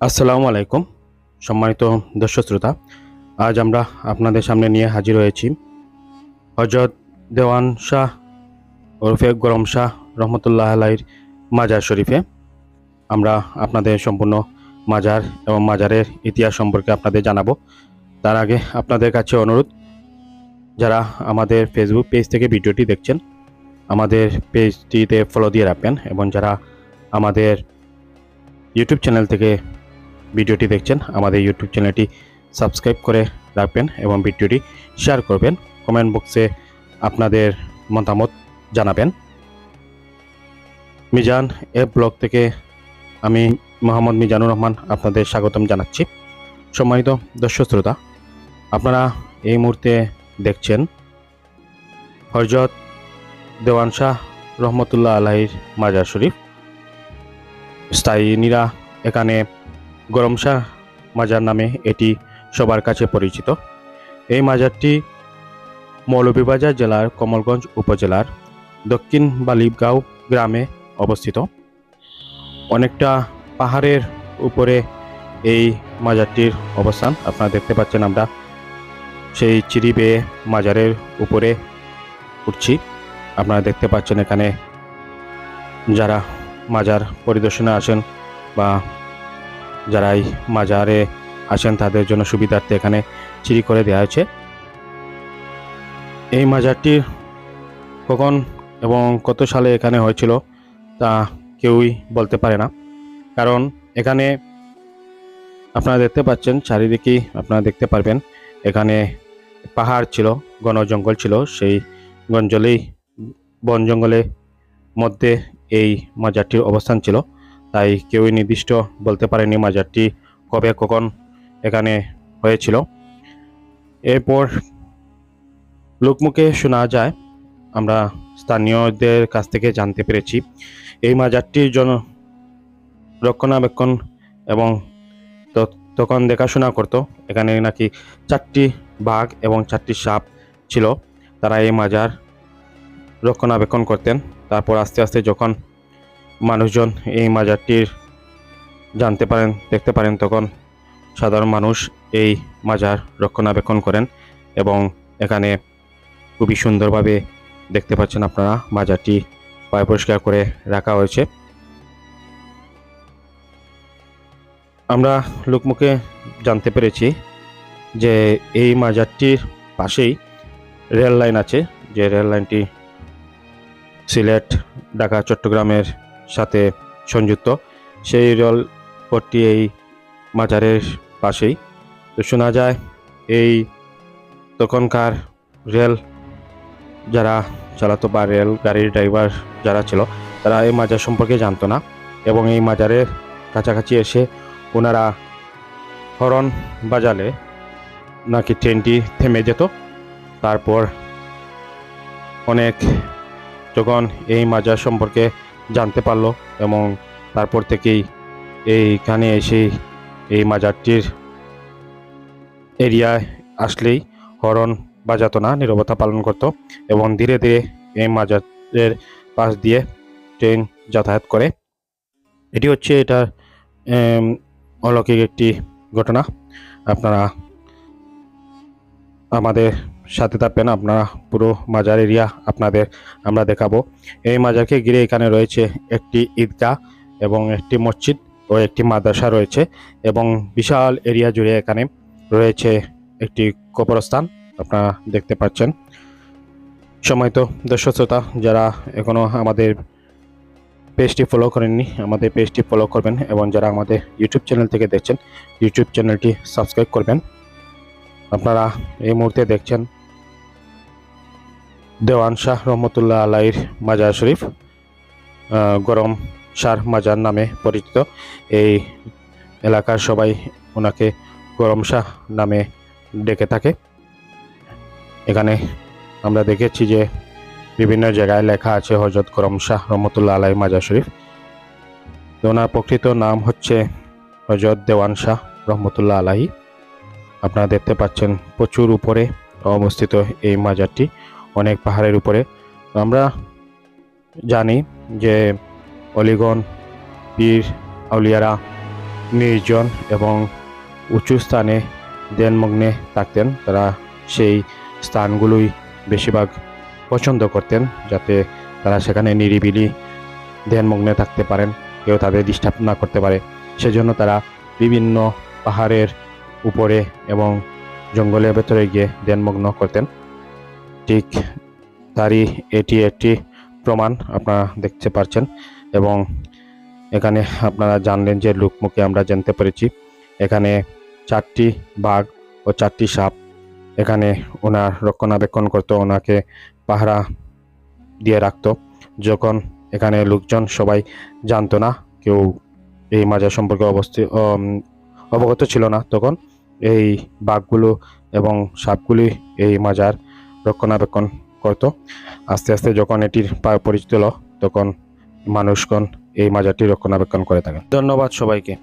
আসসালামু আলাইকুম, সম্মানিত দর্শক শ্রোতা। আজ আমরা আপনাদের সামনে নিয়ে হাজির হয়েছি হজরত দেওয়ান শাহ ওরফে গরম শাহ রহমতুল্লাহ আলাইর মাজার শরীফে। আমরা আপনাদের সম্পূর্ণ মাজার এবং মাজারের ইতিহাস সম্পর্কে আপনাদের জানাব। তার আগে আপনাদের কাছে অনুরোধ, যারা আমাদের ফেসবুক পেজ থেকে ভিডিওটি দেখছেন, আমাদের পেজটিতে ফলো দিয়ে রাখবেন এবং যারা আমাদের ইউটিউব চ্যানেল থেকে ভিডিওটি দেখছেন, আমাদের ইউটিউব চ্যানেলটি সাবস্ক্রাইব করে রাখবেন এবং ভিডিওটি শেয়ার করবেন। কমেন্ট বক্সে আপনাদের মতামত জানাবেন। মিজান এ ব্লগ থেকে আমি মোহাম্মদ মিজানুর রহমান আপনাদের স্বাগতম জানাচ্ছি। সম্মানিত দর্শক শ্রোতা, আপনারা এই মুহূর্তে দেখছেন হরজত দেওয়ান শাহ রহমতুল্লাহ আলাহির মাজার শরীফ। স্থায়ীরা এখানে গরম শাহ মাজার নামে এটি সবার কাছে পরিচিত। এই মাজারটি মৌলভীবাজার জেলার কমলগঞ্জ উপজেলার দক্ষিণ বালিগাঁও গ্রামে অবস্থিত। অনেকটা পাহাড়ের উপরে এই মাজারটির অবস্থান। আপনারা দেখতে পাচ্ছেন আমরা সেই চিড়ি বেয়ে মাজারের উপরে উঠছি। আপনারা দেখতে পাচ্ছেন এখানে যারা মাজার পরিদর্শনে আসেন বা যারা এই মাজারে আসেন, তাদের জন্য সুবিধার্থে এখানে চিরি করে দেওয়া হয়েছে। এই মাজারটির কখন এবং কত সালে এখানে হয়েছিল তা কেউই বলতে পারে না। কারণ এখানে আপনারা দেখতে পাচ্ছেন, চারিদিকেই আপনারা দেখতে পারবেন, এখানে পাহাড় ছিল ঘন জঙ্গল ছিল, সেই গঞ্জলেই বন জঙ্গলের মধ্যে এই মাজারটির অবস্থান ছিল। তাই কেউই নির্দিষ্ট বলতে পারেনি মাজারটি কবে কখন এখানে হয়েছিল। এরপর লোকমুখে শোনা যায়, আমরা স্থানীয়দের কাছ থেকে জানতে পেরেছি, এই মাজারটির জন্য রক্ষণাবেক্ষণ এবং তখন দেখাশোনা করতো। এখানে নাকি চারটি বাঘ এবং চারটি সাপ ছিল। তারা এই মাজার রক্ষণাবেক্ষণ করতেন। তারপর আস্তে আস্তে যখন মানুষজন এই মাজারটির জানতে পারেন, দেখতে পারেন তখন সাধারণ মানুষ এই মাজার রক্ষণাবেক্ষণ করেন এবং এখানে খুবই সুন্দরভাবে দেখতে পাচ্ছেন আপনারা মাজারটি পায় পরিষ্কার করে রাখা হয়েছে। আমরা লোকমুখে জানতে পেরেছি যে এই মাজারটির পাশেই রেল লাইন আছে, যে রেল লাইনটি সিলেট, ঢাকা, চট্টগ্রামের সাথে সংযুক্ত। সেই রেল পথটি এই মাজারের পাশেই। তো শোনা যায়, এই তখনকার রেল যারা চালাতো বা রেল গাড়ির ড্রাইভার যারা ছিল, তারা এই মাজার সম্পর্কে জানতো না এবং এই মাজারের কাছাকাছি এসে ওনারা হরন বাজালে নাকি ট্রেনটি থেমে যেত। তারপর অনেক যখন এই মাজার সম্পর্কে জানতে পারল এবং তারপর থেকেই এইখানে এসে এই মাজারটির এরিয়ায় আসলেই হরণ বাজাতো না নীরবতা পালন করত এবং ধীরে ধীরে এই মাজারের পাশ দিয়ে ট্রেন যাতায়াত করে। এটি হচ্ছে এটা অলৌকিক একটি ঘটনা। আপনারা আমাদের সাথে থাকবেন আপনারা, পুরো মাজার এরিয়া আপনাদের আমরা দেখাবো। এই মাজারকে ঘিরে এখানে রয়েছে একটি ঈদগাহ এবং একটি মসজিদ ও একটি মাদ্রাসা রয়েছে এবং বিশাল এরিয়া জুড়ে এখানে রয়েছে একটি কবরস্থান, আপনারা দেখতে পাচ্ছেন। সময় তো দর্শক শ্রোতা, যারা এখনও আমাদের পেজটি ফলো করেননি, আমাদের পেজটি ফলো করবেন এবং যারা আমাদের ইউটিউব চ্যানেল থেকে দেখছেন ইউটিউব চ্যানেলটি সাবস্ক্রাইব করবেন। আপনারা এই মুহূর্তে দেখছেন দেওয়ান শাহ রহমতুল্লাহ আলাইর মাজার শরীফ গরম শাহ মাজার নামে পরিচিত। এই এলাকার সবাই ওনাকে গরম শাহ নামে ডেকে থাকে। এখানে আমরা দেখেছি যে বিভিন্ন জায়গায় লেখা আছে হজরত গরম শাহ রহমতুল্লাহ আলাই মাজার শরীফ। ওনার প্রকৃত নাম হচ্ছে হজরত দেওয়ান শাহ রহমতুল্লাহ আলাহি আপনারা দেখতে পাচ্ছেন প্রচুর উপরে অবস্থিত এই মাজারটি। অনেক পাহাড়ের উপরে। আমরা জানি যে অলিগন পীর, আউলিয়ারা নির্জন এবং উঁচু স্থানে দেনমগ্নে থাকতেন। তারা সেই স্থানগুলোই বেশিরভাগ পছন্দ করতেন যাতে তারা সেখানে নিরিবিলি ধ্যানমগ্নে থাকতে পারেন, কেউ তাদের ডিস্টার্ব না করতে পারে। সেজন্য তারা বিভিন্ন পাহাড়ের উপরে এবং জঙ্গলের ভেতরে গিয়ে ধ্যানমগ্ন করতেন। ঠিক তারই এটি একটি প্রমাণ আপনারা দেখতে পাচ্ছেন এবং এখানে আপনারা জানলেন যে লুকমুখে আমরা জানতে পেরেছি। এখানে চারটি বাঘ ও চারটি সাপ। এখানে ওনার রক্ষণাবেক্ষণ করতো, ওনাকে পাহারা দিয়ে রাখতো। যখন এখানে লোকজন সবাই জানতো না, কেউ এই মাজার সম্পর্কে অবস্থিত অবগত ছিল না, তখন এই বাঘগুলো এবং সাপগুলি এই মাজার রক্ষণাবেক্ষণ করত। আস্তে আস্তে যখন এটির পরিচিত হলো, তখন মানুষগণ এই মাজারটি রক্ষণাবেক্ষণ করে থাকে ধন্যবাদ সবাইকে।